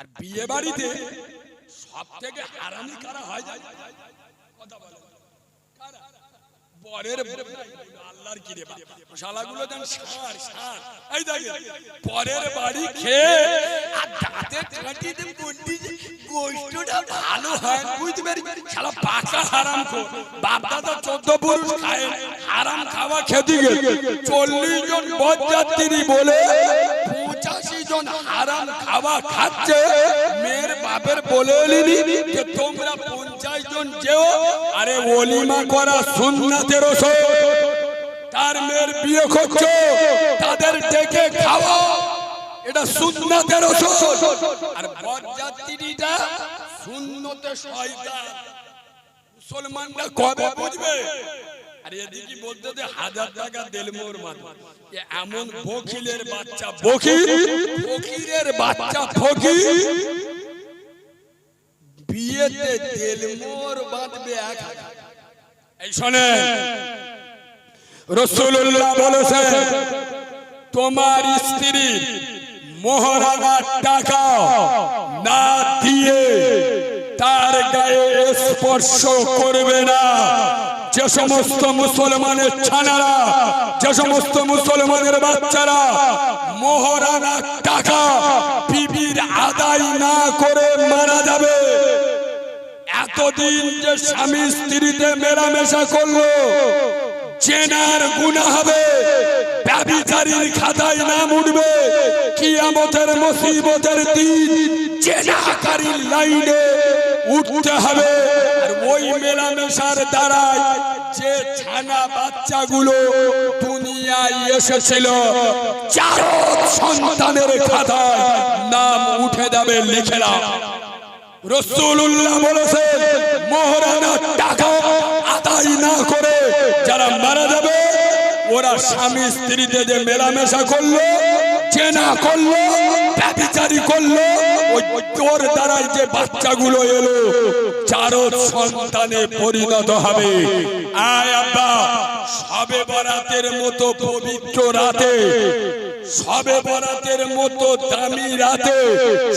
আর বিয়ে বাড়িতে সব থেকে হারামি কারা হয়? যায় কথা বলো। কারা? বরের আল্লাহর কি রে শালাগুলো যেন ষাঁড়, ষাঁড়। এই দেখেন, পরের বাড়ি খেয়ে আর দাঁতে কাটিতে বলছি যে গোষ্ঠটা ভালো হয় বুঝতে পারি শালা পাকা হারাম খো বাপ দাদা চোদ্দ পুরুষ খায় হারাম খাওয়া খেতে গেছে চল্লিশ জন বরযাত্রী বলে পঁচাশি জন হারাম খাওয়া খাচ্ছে, মেয়ের বাপের বলে এলিনি যে তোমরা পঞ্চাশ জন যেও, আরে ওলিমা করা সুন্নাতের ওষুধ। তার মেয়ের বিয়ে করছ, তাদের ডেকে খাওয়া এটা সুন্নাতের ওষুধ। আর বরযাত্রীটা সুন্নতে শয়তান। মুসলমানরা কবে বুঝবে? আর এদিকে বলতে যে হাজার টাকা দেল মাথা এমন বকিলের বাচ্চা বকির ফকিরের বাচ্চা ফকির বিয়েতে তেল বাঁধবে এক হাজার এই শোনেন রসুল্লাহ বলেছে তোমার স্ত্রী মহারানার টাকা না দিয়ে তার গায়ে স্পর্শ করবে না। যে সমস্ত মুসলমানের ছানারা, যে সমস্ত মুসলমানের বাচ্চারা মহারানার টাকা বিবির আদায় না করে মারা যাবে। এতদিন যে স্বামী স্ত্রীতে মেলামেশা করল, চেনার গুণা হবে ব্যবিচারীর খাতায় নাম উঠবে, কিয়ামতের মুসিবতের দিন চেনাকারীর লাইনে উঠতে হবে। ওই মেলামেশার দ্বারাই যে ছানা বাচ্চাগুলো দুনিয়ায় এসেছিল চার সন্তানের খাতায় নাম উঠে যাবে লিখেলাম। না করে যারা মারা যাবে, ওরা স্বামী যে করল, চেনা করল ব্যবিচারি করল তোর দ্বারাই যে বাচ্চাগুলো এলো, চারো সন্তানে পরিণত হবে। সবে বরাতের মতো পবিত্র রাতে, সবে বরাতের মতো দামি রাতে,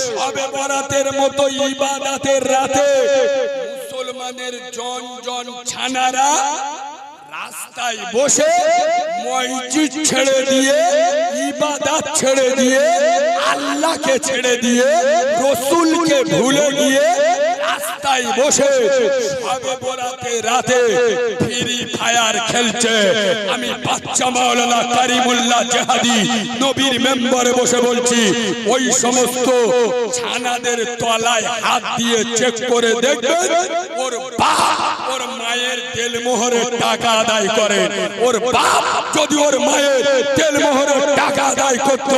সবে বরাতের মতো ইবাদাতের রাতে মুসলমানের জন জন ছানারা রাস্তায় বসে মসজিদ ছেড়ে দিয়ে ইবাদত ছেড়ে দিয়ে আল্লাহকে ছেড়ে দিয়ে রসুলকে ভুলে গিয়ে রাস্তায় বসে বরাতে রাতে ফ্রি ফায়ার খেলছে। আমি বাচ্চা মাওলানা কারিমুল্লাহ জাহাদি নবীর মেম্বারে বসে বলছি ওই সমস্ত ছানাদের তলায় হাত দিয়ে চেক করে দেখবেন ওর বাপ ওর মায়ের তেল মোহরের টাকা আদায় করে। ওর বাপ যদি ওর মায়ের তেল মোহরের টাকা আদায় করত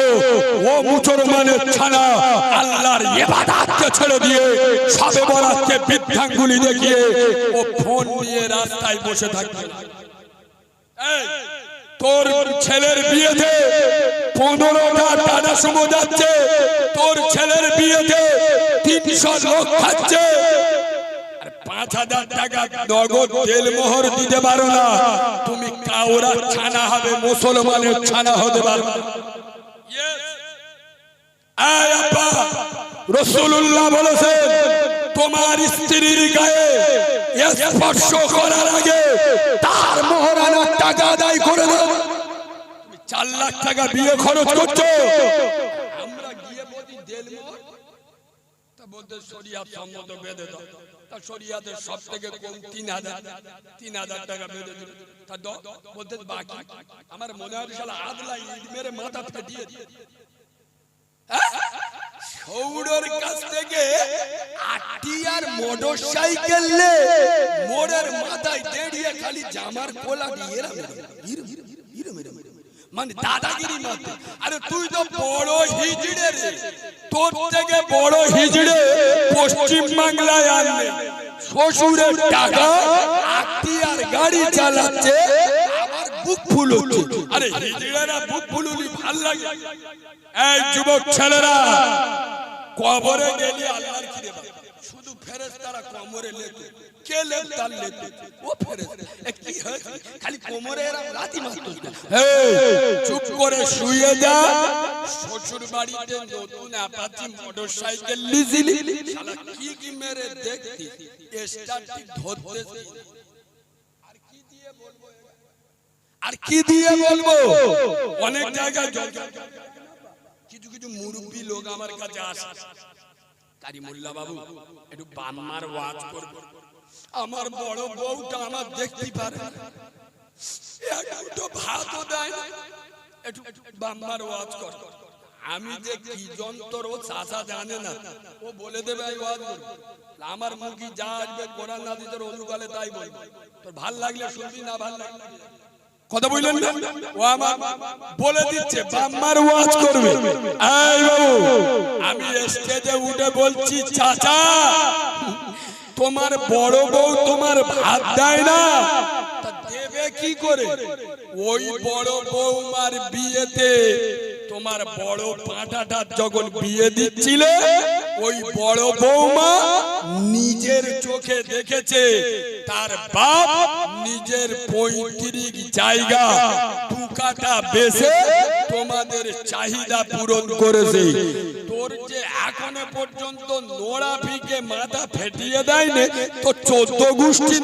ও মুসলমানের ছানা আল্লাহর ইবাদতকে ছেড়ে দিয়ে সবে বরাতকে বৃদ্ধাঙ্গুলি দেখিয়ে ও ফোন নিয়ে রাস্তায় বসে থাকবে। তোর ছেলের বিয়েতে পনেরোটা টানা সুমো যাচ্ছে তোর ছেলের বিয়েতে তিনশো লোক খাচ্ছে। পাঁচ হাজার টাকা নগদ তেল মোহর দিতে পারো না তুমি কাউরা ছানা হবে মুসলমানের ছানা হতে পারো আয় আব্বা, রসুল্লাহ বলেছেন তোমার স্ত্রীর গায়ে স্পর্শ করার আগে তার মোহরানার টাকা আদায় করে তুমি চার লাখ টাকা বিয়ে খরচ করছ। আমরা গিয়ে বলি আমার মনে হয় শালা আদলা ইট মেরে মাথা ফেটিয়ে দিয়ে সৌরর কাছ থেকে আটি আর মোটর সাইকেল মোড়ের মাথায় দেড়িয়ে খালি জামার দিয়ে। মানে দাদাগিরি আরে তুই তো বড় হিজড়ে রে। তোর থেকে বড় হিজড়ে পশ্চিম বাংলায় আনলে। শ্বশুরের টাকা আটি আর গাড়ি চালাচ্ছে। বুক ফুল হচ্ছে আরে হিজড়েরা বুক ফুলুলি ভালো লাগে। এই যুবক ছেলেরা, কবরে গেলি আল্লাহর কি শুধু ফেরেশতারা কোমরে লেতো। কে লেত তার লেতো? ও ফেরেশতা। কি হয়েছে? খালি কোমরে এরা লাথি মারতো? চুপ করে শুয়ে যা। শ্বশুর বাড়িতে নতুন অ্যাপাচি মোটরসাইকেল লিজিলি শালা কি কি মেরে দেখতি? স্টার্টটি ধরতে আর কি দিয়ে বলব আর কি দিয়ে বলব? অনেক জায়গায় কিছু কিছু মুরব্বী লোক আমার কাছে আসে। কারিমুল্লাহ বাবু একটু বাম্মার ওয়াজ করব আমার বড় বউটা আমার দেখতে পারে। একটু ভাতও দেয়। একটু বাম্মার ওয়াজ কর। আমি যে কি যন্ত্র ও চাষা জানে না ও বলে দেবে আমি ওয়াজ করব আমার মুখী যা আসবে কোরআন নাদি তোর অনুকালে তাই বলব। তোর ভালো লাগলে শুনবি না ভালো লাগলে কথা বললেন না? ও আমার বলে দিচ্ছে বাম্মার ওয়াজ করবে। এই বাবু আমি স্টেজে উঠে বলছি চাচা তোমার বড় বউ তোমার ভাত দেয় না। তা দেবে কি করে? ওই বড় বৌমার বিয়েতে তোমার বড় পাঁঠাটা যখন বিয়ে দিচ্ছিলে, ওই বড় বৌমা নিজের চোখে দেখেছে। তার বাপ নিজের পৈতৃক জায়গা টুকাটা বেছে তোমাদের চাহিদা পূরণ করেছে। তোর যে এখনও পর্যন্ত নোড়া ফিকে মাথা ফেটিয়ে দেয়নি, তো চোদ্দ গোষ্ঠীর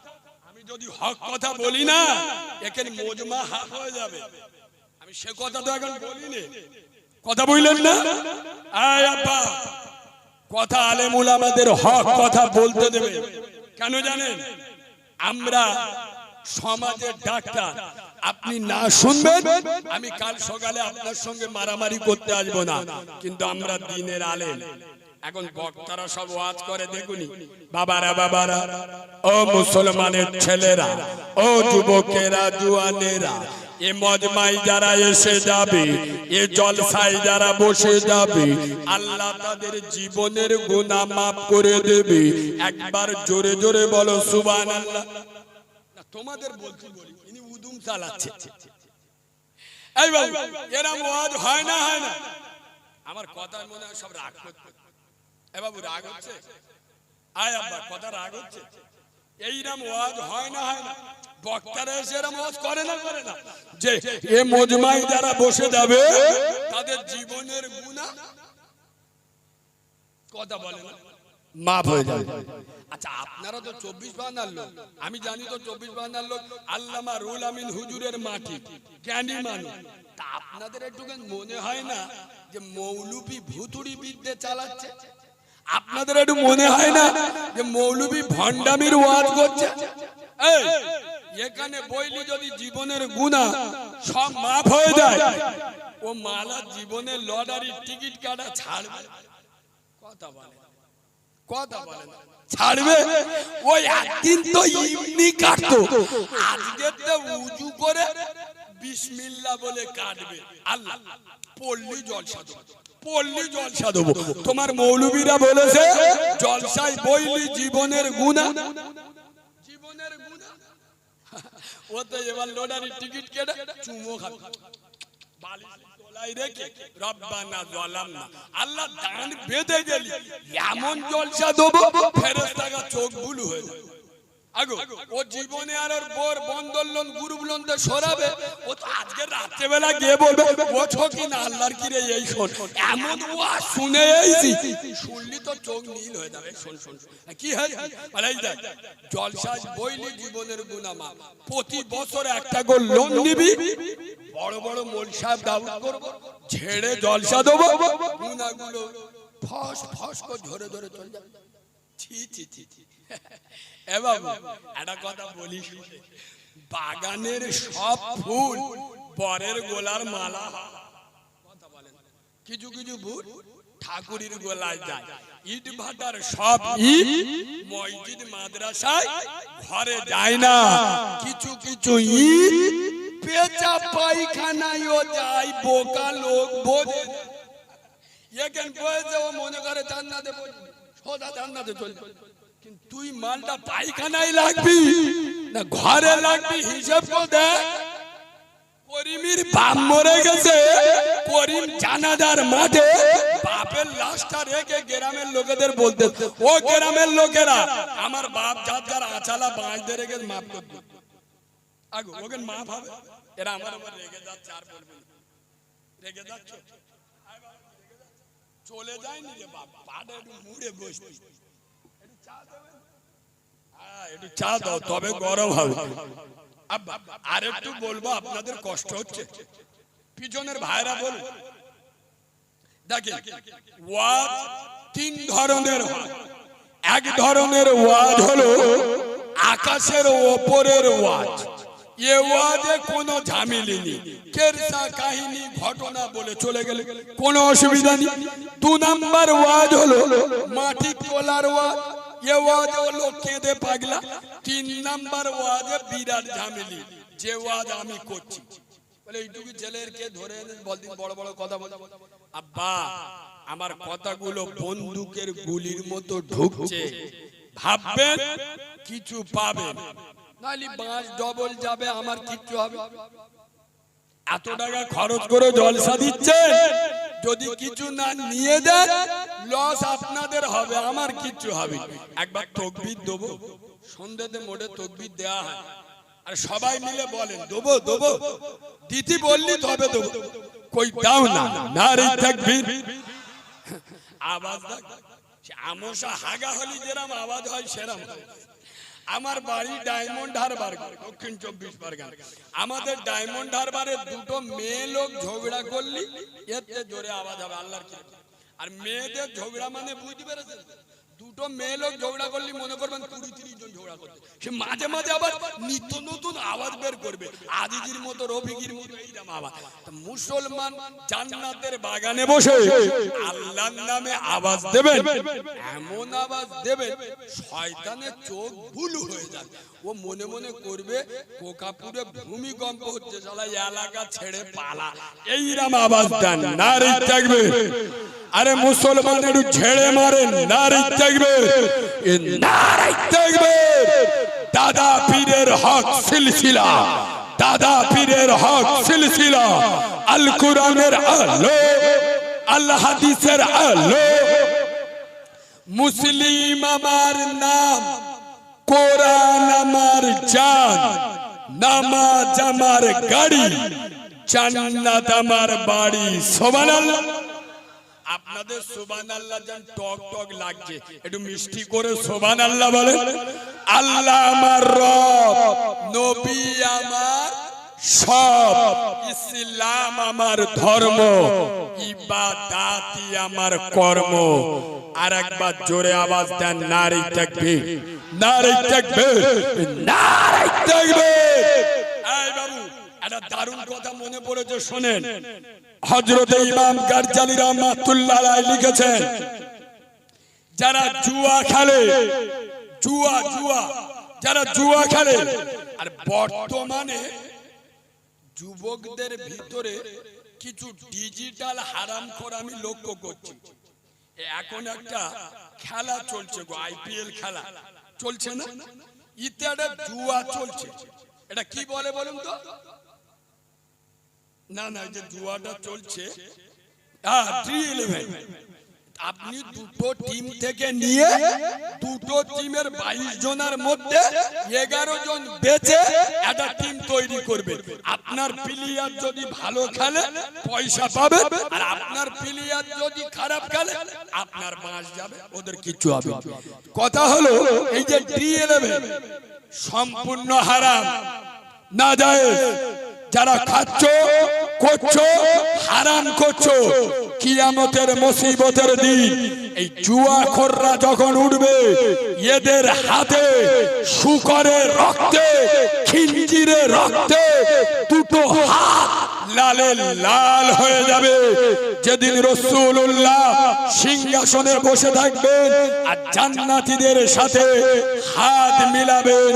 আমি যদি হক কথা বলি না মোজমা হাফ হয়ে যাবে। আমি সে কথা তো এখন কথা বললেন না? আয় আব্বা, কথা আলেমুল আমাদের হক কথা বলতে দেবে। কেন জানেন? আমরা সমাজের ডাক্তার। আপনি না শুনবেন, আমি কাল সকালে আপনার সঙ্গে মারামারি করতে আসব না। কিন্তু আমরা দিনের আলেম। এখন বক্তারা সব ওয়াজ করে দেখুনি। বাবারা বাবারা ও মুসলমানের ছেলেরা ও যুবকেরা জুয়ানেরা এ মজমাই যারা এসে যাবে এ জলসাই যারা বসে যাবে আল্লাহ তাদের জীবনের গুনাহ মাফ করে দেবে। একবার জোরে জোরে বলো সুবান আল্লাহ তোমাদের বলছি বলি ইনি উদুম চালাচ্ছে। এই বাবু ওয়াজ হয় না হয় না? আমার কথা মনে হয় সব রাগ করতে এ বাবু রাগ হচ্ছে? আয় আব্বা কথা রাগ হচ্ছে? ওয়াজ হয় না হয় না বক্তারা এসে এরম ওয়াজ করে না করে না। যে এ মজমাই যারা বসে যাবে তাদের জীবনের গুণা কথা বলে না। মাফ হয়ে যাবে। আচ্ছা আপনারা তো চব্বিশ বান্নার লোক আমি জানি তো চব্বিশ বান্নার লোক আল্লামা রুল আমিন হুজুরের মাটি জ্ঞানী মানুষ। তা আপনাদের একটু মনে হয় না যে মৌলুবি ভুতুড়ি বিদ্যে চালাচ্ছে? আপনাদের একটু মনে হয় না যে মৌলবী ভণ্ডামির ওয়াজ করছে? এখানে বইলি যদি জীবনের গুণা সব মাফ হয়ে যায়, ও মালা জীবনের লটারির টিকিট কাটা ছাড়বে। কথা বলে কথা বলে ছাড়বে? ওই একদিন তো ইমনি কাটতো। আজকে তো উজু করে বিসমিল্লাহ বলে কাটবে। আল্লাহ পল্লী জলসা পল্লী জলসা দেবো। তোমার মৌলবীরা বলেছে, জলসায় বইলি জীবনের গুণা। জীবনের গুণা। এবার লোডারির টিকিট কেটে চুমো খাবে। আল্লাহ দান বেঁধে গেলি। এমন জলসা দেবো ফেরেশতারা চোখ বুলু হয়ে যাবে। আগো ও জীবনে আর ওর বোর বন্ধন লোন গ্রুপ লোন দিয়ে সরাবে ও তো আজকে রাত্রেবেলা গিয়ে বলবে ও ছকি না আল্লাহর কি এই শোন। এমন ও শুনে এইছি শুনলি তো চোখ নীল হয়ে যাবে শোন শোন শোন। কি হয় দেখ জলসাজ বইলি জীবনের গুনামা প্রতি বছর একটা করে লোন নিবি বড় বড় মোল সাহেব দাউদ করব ঝেড়ে জলসা দেবো গুনাগুলো ফস ফস করে ধরে ধরে চলে যাবে। ছি ছি ছি ছি। বাগানের সব ফুল বরের গোলার মালা। কিছু কিছু ফুল ঠাকুরের গোলায় যায় ইট ভাটার সব মসজিদ, মাদ্রাসায় ঘরে যায় না কিছু কিছু ইট পেঁচা পায়খানায়ও যায়, বোকা লোক বোঝে। এখান বয়েছে মনে করে জান্নাতে সোজা জান্নাতে চলে। তুই মালটা পায়খানায় লাগবি না ঘরে লাগবি হিসাব করে? দেখ বাপ মরে গেছে, করিম জানাজার মাঠে বাপের লাশটা রেখে গ্রামের লোকেদের বলতে, ও গ্রামের লোকেরা, আমার বাপ আচালা রেখে মাফ আগো ওকে মাফ হবে। এরা আমার উপর রেগে যাচ্ছে, আর বলবে রেগে যাচ্ছ? চলে যায়নি রে বাপ পাড়ে মুড়ে বসবি একটু চা দেবেন? হ্যাঁ, চা দাও, তবে গরম হবে। আর একটু বলব, আপনাদের কষ্ট হচ্ছে। পিছনের ভাইরা তিন ধরনের এক ধরনের ওয়াজ হলো আকাশের ওপরের ওয়াজ। এ ওয়াজে কোনো ঝামেলি নেই। কেরসা কাহিনী ঘটনা বলে চলে গেলে কোনো অসুবিধা নেই। দু নাম্বার ওয়াজ হলো মাটি তোলার ওয়াজ। এ ওয়াজ হলো কেঁদে পাগলা তিন নাম্বার ওয়াজে বিরাট ঝামেলি যে ওয়াজ আমি করছি বলে এইটুকু ছেলের কে ধরে বলদিন বড় বড় কথা বল আব্বা আমার কথাগুলো বন্দুকের গুলির মতো ঢুকছে ভাববেন কিছু পাবেন নাহলে বাঁশ ডবল যাবে আমার কিচ্ছু হবে এত টাকা খরচ করে জলসা দিচ্ছেন যদি কিছু না নিয়ে দেন লস আপনাদের হবে, আমার কিচ্ছু হবে। একবার তকবির দেবো, সন্ধ্যেতে মোড়ে তকবির দেওয়া হয়। আর সবাই মিলে বলেন, দেবো দেবো। দিদি বললি তবে দেবো। কই, দাও না নারী তাকবীর। আওয়াজ আমসা হাগা হলি যেরম আওয়াজ হয় সেরম। আমার বাড়ি ডায়মন্ড হারবার, দক্ষিণ চব্বিশ পরগনা। আমাদের ডায়মন্ড হারবারে দুটো মেয়ে লোক ঝগড়া করলি এতে জোরে আওয়াজ হবে, আল্লাহর কি আর মেয়েদের ঝগড়া মানে বুঝতে পেরেছেন? দুটো মেয়ে লোক ঝগড়া করলি মনে করবেন কুড়ি তিরিশ জন ঝগড়া করবে সে মাঝে মাঝে আবার নিত্য নতুন আওয়াজ বের করবে। আজিজির মতো, রফিকির মতো এইরকম আওয়াজ। মুসলমান জান্নাতের বাগানে বসে আল্লাহর নামে আওয়াজ দেবেন, এমন আওয়াজ দেবেন, শয়তানের চোখ ভুল হয়ে যাবে। ও মনে মনে করবে, কোকাপুরে ভূমিকম্প হচ্ছে, শালা এলাকা ছেড়ে পালা। এইরকম আওয়াজ দেন, নারী থাকবে আরে মুসলমান একটু ঝেড়ে মারেন নারী এ নারী থাকবে দাদা পীরের হক সিলসিলা। দাদা পীরের হক সিলসিলা। আল কোরআনের আলো আল্লাহ হাদিসের আলো। মুসলিম আমার নাম কোরআন আমার জান। নামাজ আমার গাড়ি। জান্নাত আমার বাড়ি। সুবহানাল্লাহ। আপনাদের সুবান আল্লাহ যান টক টক লাগছে। একটু মিষ্টি করে সোবান আল্লাহ বলে আল্লাহ আমার রব নবী আমার সব। ইসলাম আমার ধর্ম ইবাদাতি আমার কর্ম। আর একবার জোরে আওয়াজ দেন নারী থাকবে নারী থাকবে নারী থাকবে এই বাবু একটা দারুণ কথা মনে পড়েছে শোনেন। হজরত ইমাম গারজালি রহমাতুল্লাহ রায় লিখেছেন, যারা জুয়া খেলে, জুয়া জুয়া, যারা জুয়া খেলে, আর বর্তমানে যুবকদের ভিতরে কিছু ডিজিটাল হারাম করে আমি লক্ষ্য করছি। এখন একটা খেলা চলছে গো, আইপিএল খেলা। চলছে না? ইতে একটা জুয়া চলছে। এটা কি বলে বলুন তো? না না এই যে জুয়াটা চলছে। আপনি দুটো টিম থেকে নিয়ে দুটো টিমের বাইশ জনের মধ্যে এগারো জন বেচে একটা টিম তৈরি করবে। আপনার প্লেয়ার যদি ভালো খেলে পয়সা পাবে আর আপনার প্লেয়ার যদি খারাপ খেলে আপনার বাঁশ যাবে ওদের কিচ্ছু হবে কথা হলো এই যে ডি ইলেভেন সম্পূর্ণ হারাম না যায় যারা খাচ্ছ, করছ, হারাম করছ, কিয়ামতের মুসিবতের দিন এই জুয়া খোররা যখন উঠবে, এদের হাতে শুকরের রক্তে, খিঞ্জিরে রক্তে দুটো হাত লালে লাল হয়ে যাবে। যেদিন রসুল্লাহ সিংহাসনে বসে থাকবেন আর জান্নাতীদের সাথে হাত মিলাবেন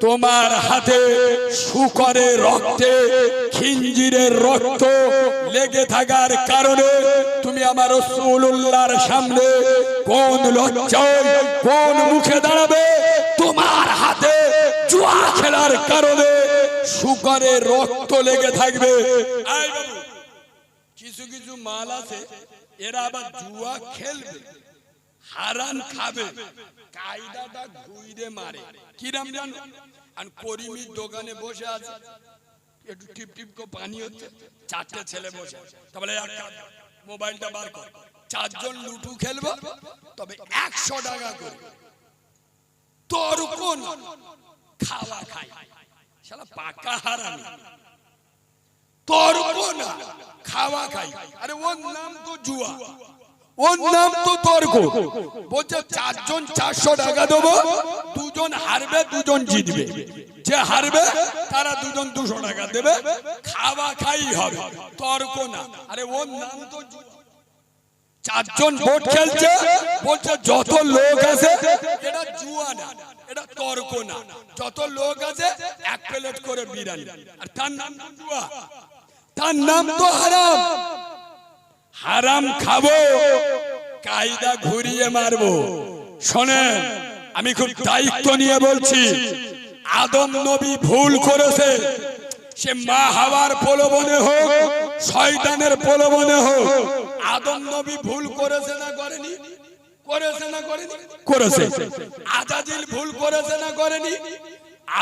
তোমার হাতে শুকরের রক্তে খিঞ্জিরের রক্ত লেগে থাকার কারণে তুমি আমার রসুল্লাহর সামনে কোন লজ্জায়, কোন মুখে দাঁড়াবে? তোমার হাতে জুয়া খেলার কারণে শুকরের রক্ত লেগে থাকবে। কিছু কিছু মাল আছে, এরা আবার জুয়া খেলবে। হারান খাবে। কায়দাটা ঘুইরে মারে। কিরাম জানো? আর করিমির দোকানে বসে আছে। একটু টিপ টিপ করে পানি হচ্ছে। চারটে ছেলে বসে তাহলে একটা মোবাইলটা বার কর। চারজন লুটু খেলব, তবে একশো টাকা করে। তোর কোন খাওয়া খাই। শালা পাকা হারামি। তোর কোন খাওয়া খাই। আরে ওর নাম তো জুয়া। ওর নাম তো তর্ক বলছে, চারজন চারশো টাকা দেবো, দুজন হারবে, দুজন জিতবে। যে হারবে, তারা দুজন দুশো টাকা দেবে। খাওয়া খাই হবে তর্ক না। আরে, ওর নাম তো চারজন ভোট খেলছে, বলছে, যত লোক আছে, এটা জুয়া না, এটা তর্ক না। যত লোক আছে, এক প্লেট করে বিরিয়ানি। আর তার নাম জুয়া। তার নাম তো হারাম। হারাম খাব, কায়দা ঘুরিয়ে মারবো। শোনেন, আমি খুব দায়িত্ব নিয়ে বলছি, আদম নবী ভুল করেছে। সে মা হাওয়ার প্রলোভনে হোক, শয়তানের প্রলোভনে হোক, আদম নবী ভুল করেছে না করেনি? করেছে না করেনি? করেছে। আজাজিল ভুল করেছে না করেনি?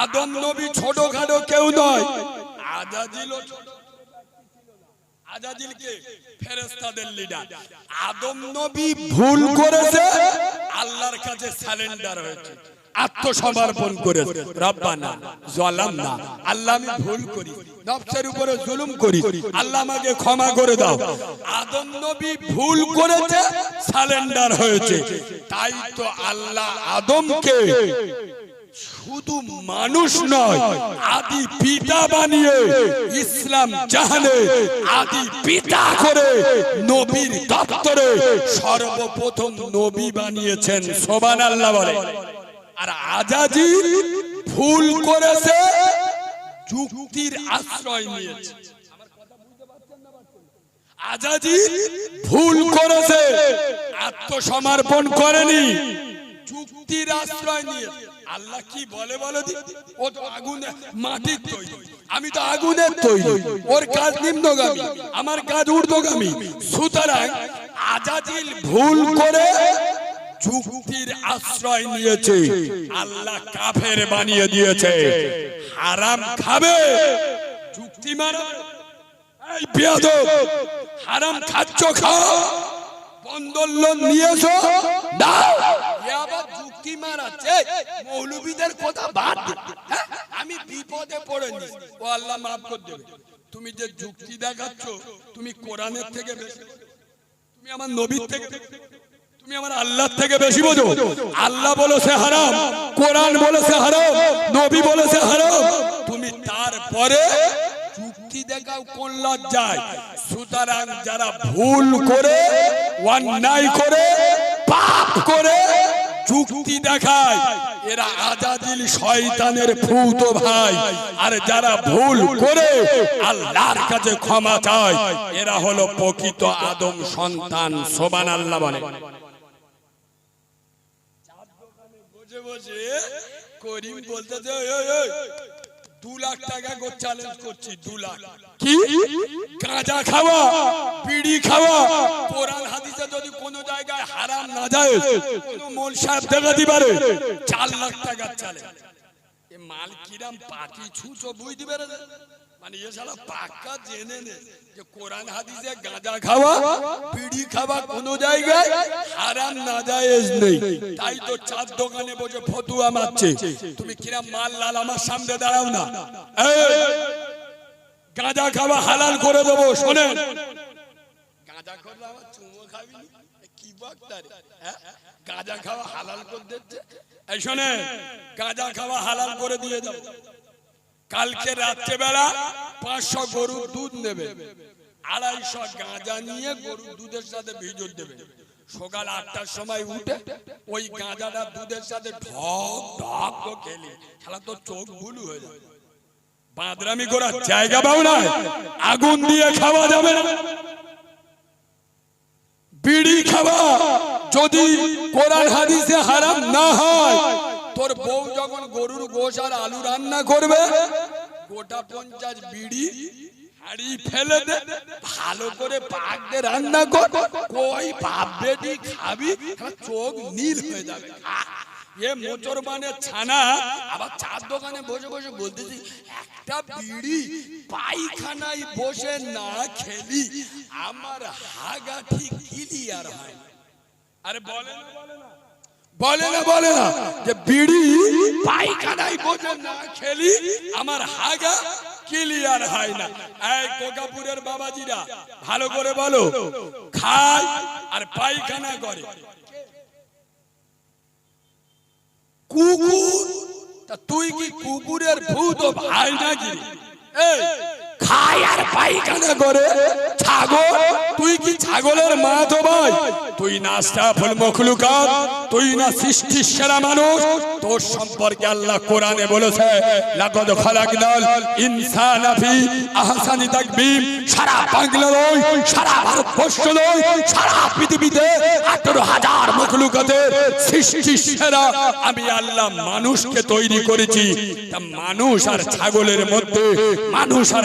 আদম নবী ছোটখাটো কেউ নয়, আজাজিলও ছোট। আজাজিলকে ফেরেশতাদের লিডার আদম নবী ভুল করেছে আল্লাহর কাছে সারেন্ডার হয়েছে। আত্মসমর্পণ করে রব্বানা জলাম না আল্লাহ আমি ভুল করি। নফসের উপরে জুলুম করি। আল্লাহ আমাকে ক্ষমা করে দাও। আদম নবী ভুল করেছে সারেন্ডার হয়েছে। তাই তো আল্লাহ আদমকে শুধু মানুষ নয়, আদি পিতা বানিয়ে ইসলাম জাহানে আদি পিতা করে নবীর দপ্তরে সর্বপ্রথম নবী বানিয়েছেন সোবান আল্লাহ বলে। আর আজাজি ভুল করেছে, যুক্তির আশ্রয় নিয়েছে। আজাজি ভুল করেছে, আত্মসমর্পণ করেনি, যুক্তির আশ্রয় নিয়ে আল্লাহ কি বলে বলো ও তো আগুনে মাটির তৈরি। আমি তো আগুনের তৈরি। ওর কাজ নিম্নগামী। আমার কাজ ঊর্ধ্বগামী। সুতরাং আজাজিল ভুল করে যুক্তির আশ্রয় নিয়েছে। আল্লাহ কাফের বানিয়ে দিয়েছে। হারাম খাবে। যুক্তি মারা। এই বেয়াদব। হারাম খাচ্ছ খাও বন্দর লোন নিয়েছো? দাও। হ্যাঁ? আমি বিপদে পড়েনি। ও আল্লাহ মাফ করে দেবে। তুমি যে যুক্তি দেখাচ্ছ, তুমি কোরআনের থেকে বেশি। তুমি আমার নবীর থেকে তুমি আমার আল্লাহ থেকে বেশি বোঝো। আল্লাহ বলেছে হারাম, কোরআন বলেছে হারাম, নবী বলেছে হারাম। তুমি তারপরে যুক্তি দেখাও কোন লজ্জায়। সুতরাং যারা ভুল করে, অন্যায় করে পাপ করে যুক্তি দেখায়। এরা আজাদিল শয়তানের ফুত ভাই। আর যারা ভুল করে আল্লাহর কাছে ক্ষমা চায় এরা হলো প্রকৃত আদম সন্তান সোবান আল্লাহ বলে বসে বসে করিম "ওই, ওই, ওই, দু লাখ টাকা করে চ্যালেঞ্জ করছি দু লাখ। কি? গাঁজা খাওয়া বিড়ি খাওয়া কোরআন হাদিসে যদি কোনো জায়গায় হারাম না যায় কোনো মোল সাহেব দেখা দিবারে চার লাখ টাকা চ্যালেঞ্জ মাল কিরাম পাটি ছুঁচো বুঝতে পেরেছে? মানে এ শালা পাক্কা জেনে নে যে কোরআন হাদিসে গাঁজা খাওয়া বিড়ি খাওয়া কোনো জায়গায় হারাম না জায়েজ নেই। তাই তো চার দোকানে বসে ফতুয়া মারছে। তুমি কিরাম মাল লাল আমার সামনে দাঁড়াও না। গাঁজা খাওয়া হালাল করে দেবো, শোনেন। গাঁজা করলে আবার চুমো খাবি কি বক্তা হ্যাঁ? গাঁজা খাওয়া হালাল করে দিচ্ছে? এই শোনে গাঁজা খাওয়া হালাল করে দিয়ে দাও। কালকে রাত্রেবেলা পাঁচশো গরুর দুধ নেবে। আড়াইশো গাঁজা নিয়ে গরুর দুধের সাথে ভিজল দেবে। সকাল আটটার সময় উঠে ওই গাঁজাটা দুধের সাথে ঢক ঢক খেলে। খেলা। তো চোখ ভুলু হয়ে যাবে বাঁদরামি করার জায়গা পাও না আগুন দিয়ে খাওয়া যাবে না। বিড়ি খাওয়া যদি কোরআন হাদিসে হারাম না হয় তোর বউ যখন গরুর গোশ আর আলু রান্না করবে গোটা পঞ্চাশ বিড়ি হাড়ি ফেলে দে ভালো করে পাক দে রান্না কর। কই বাপ বেটি খাবি? চোখ নীল হয়ে যাবে। এ মোচর মানে ছানা আবার চার দোকানে বসে বসে বলতেছি একটা বিড়ি পায়খানায় বসে না খেলি। আমার হাগা ঠিক ক্লিয়ার হয়। আরে বলে না। বলে না। বলে না বলে না যে বিড়ি, পায়খানায় বসে না, খেলি, আমার হাগা ক্লিয়ার হয় না। এই কোকাপুরের বাবাজিরা, ভালো করে বলো, খায় আর পায়খানা করে। কুকুর, তা তুই কি কুকুরের ভূত ভাই নাকি? এই খায় পায়খানা করে। ছাগল, তুই কি ছাগলের মা তো ভাই? তুই না মখলুকাত, তুই না সেরা মানুষ। তোর সম্পর্কে আল্লাহ কোরআনে বলেছে আহসানি সারা সারা ভারতবর্ষ নয়, সারা পৃথিবীতে আঠারো হাজার মখলুকাতের সৃষ্টির সেরা। আমি আল্লাহ মানুষকে তৈরি করেছি। মানুষ আর ছাগলের মধ্যে, মানুষ আর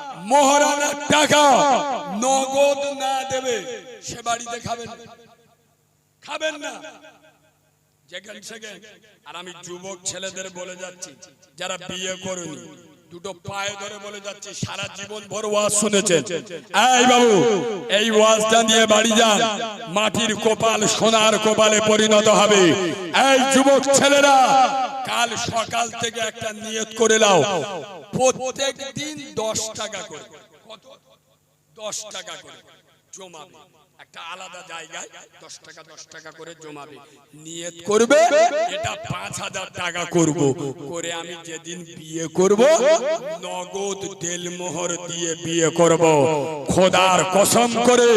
মোহরানার টাকা নগদ না দেবে, সে বাড়িতে খাবেন খাবেন না। আর আমি যুবক ছেলেদের বলে যাচ্ছি, যারা বিয়ে করেনি, দুটো পায়ে ধরে বলে যাচ্ছি, সারা জীবন ভর ওয়াজ শুনেছেন। এই বাবু, এই ওয়াজটা নিয়ে বাড়ি যান। মাটির কপাল সোনার কপালে পরিণত হবে। এই যুবক ছেলেরা কাল সকাল থেকে একটা নিয়ত করে নাও। প্রত্যেক দিন দশ টাকা করে। কত? দশ টাকা করে। জমাবে একটা আলাদা জায়গায় দশ টাকা দশ টাকা করে জমাবে। নিয়ত করবে? এটা পাঁচ হাজার টাকা করব। করে আমি যেদিন বিয়ে করব নগদ তেল মোহর দিয়ে বিয়ে করব। খোদার কসম করে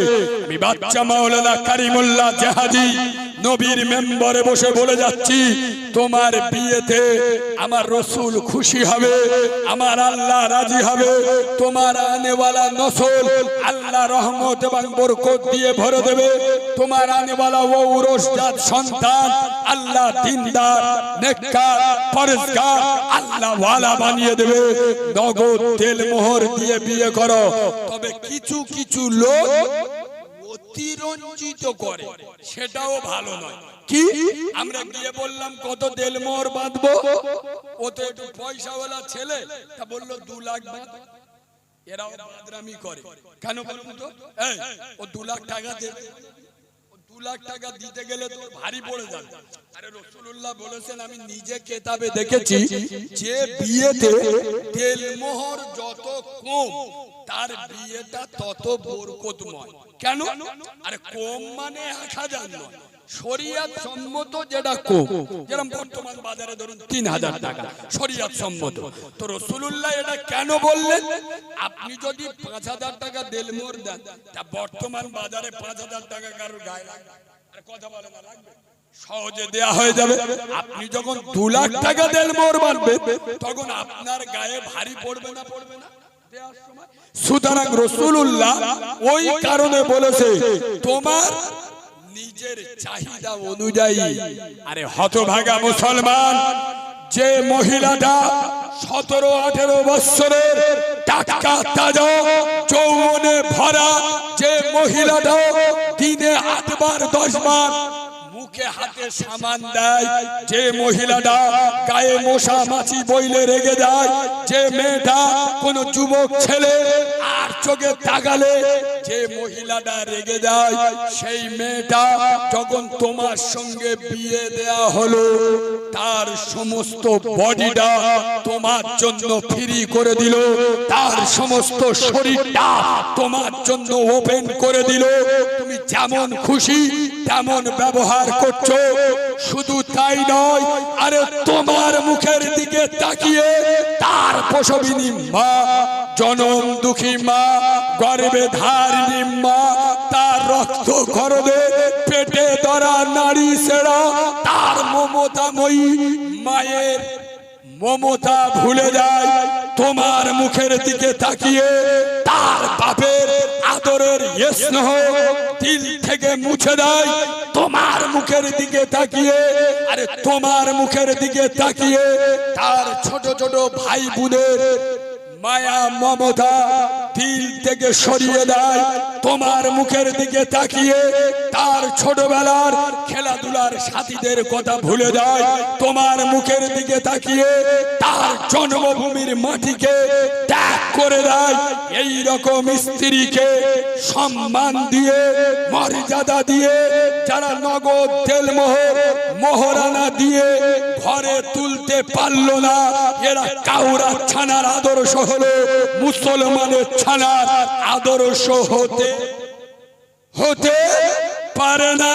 আমি বাচ্চা মাওলানা কারিমুল্লাহ জাহাদি নবীর মেম্বারে বসে বলে যাচ্ছি তোমার বিয়েতে আমার রসুল খুশি হবে আমার আল্লাহ রাজি হবে তোমার আনেওয়ালা নসল আল্লাহ রহমত এবং বরকত দিয়ে ভরে দেবে। তোমার আনেওয়ালা ও উরসজাত সন্তান, আল্লাহ দিনদার, নেককার পরেশগার আল্লাহ ওয়ালা বানিয়ে দেবে। নগদ তেল মোহর দিয়ে বিয়ে করো। তবে কিছু কিছু লোক অতিরঞ্জিত করে। সেটাও ভালো নয়। কি? আমরা গিয়ে বললাম, কত দেলমোহর বাঁধবো? ও তো একটু পয়সাওয়ালা ছেলে। তা বলল, দু লাখ বাঁধ। এরাও বাদরামি করে। কেন বলুন তো? এই, ও দু লাখ টাকা দেবে। দু লাখ টাকা দিতে গেলে তো ভারী পড়ে যাবে। আরে রসুল্লাহ বলেছেন আমি নিজে কেতাবে দেখেছি যে বিয়েতে তেলমোহর যত কম তার বিয়েটা তত বরকতময়। কেন? আরে কম মানে এক হাজার নয়। শরিয়াত সম্মত যেটা কম যেরকম বর্তমান বাজারে ধরুন তিন হাজার টাকা শরিয়াত সম্মত। তো রসুল্লাহ এটা কেন বললেন? আপনি যদি পাঁচ হাজার টাকা দেলমোর দেন তা বর্তমান বাজারে পাঁচ হাজার টাকা কারোর গায়ে লাগবে? আরে কথা বলে না লাগবে। সহজে দেয়া হয়ে যাবে। আপনি যখন দু লাখ টাকা দেন মোর মানবেন তখন আপনার গায়ে ভারী পড়বে না পড়বে না। সুতরাং রসুল্লাহ ওই কারণে বলেছে তোমার নিজের চাহিদা অনুযায়ী। আরে হতভাগা মুসলমান যে মহিলাটা সতেরো আঠেরো বৎসরের টাকা তাজা যৌবনে ভরা যে মহিলাটা দিনে আটবার দশবার মুখে হাতে সামান দেয় যে মহিলাটা গায়ে মশা মাছি বইলে রেগে যায় যে মেয়েটা কোন যুবক ছেলে আর চোখে তাকালে যে মহিলাটা রেগে যায়, সেই মেয়েটা যখন তোমার সঙ্গে বিয়ে দেয়া হলো, তার সমস্ত বডিটা তোমার জন্য ফ্রি করে দিল, তার সমস্ত শরীরটা তোমার জন্য ওপেন করে দিল। যেমন খুশি, তেমন ব্যবহার করছ। শুধু তাই নয়, আরে তোমার মুখের দিকে তাকিয়ে তার প্রসবিনী মা, জনম দুঃখী মা গর্বে ধারিণী মা, তার রক্ত খরদে পেটে ধরা নারী সেরা, তার মমতাময়ী মায়ের মমতা ভুলে যায়, তোমার মুখের দিকে তাকিয়ে তার বাপের আদরের স্নেহ দিল থেকে মুছে দেয়। তোমার মুখের দিকে তাকিয়ে, আরে তোমার মুখের দিকে তাকিয়ে তার ছোট ছোট ভাই বোনের মায়া, মমতা দিল থেকে সরিয়ে দেয়। তোমার মুখের দিকে তাকিয়ে তার ছোটবেলার খেলাধুলার সাথীদের কথা ভুলে যায়। তোমার মুখের দিকে তাকিয়ে তার জন্মভূমির মাটিকে ত্যাগ করে দেয়। এই রকম স্ত্রীকে সম্মান দিয়ে, মর্যাদা দিয়ে, যারা নগদ তেলমোহর মোহরানা দিয়ে ঘরে তুলতে পারল না, এরা কাউরা ছানার আদর্শ হলো মুসলমানের ছানার আদর্শ হতে হতে পারে না।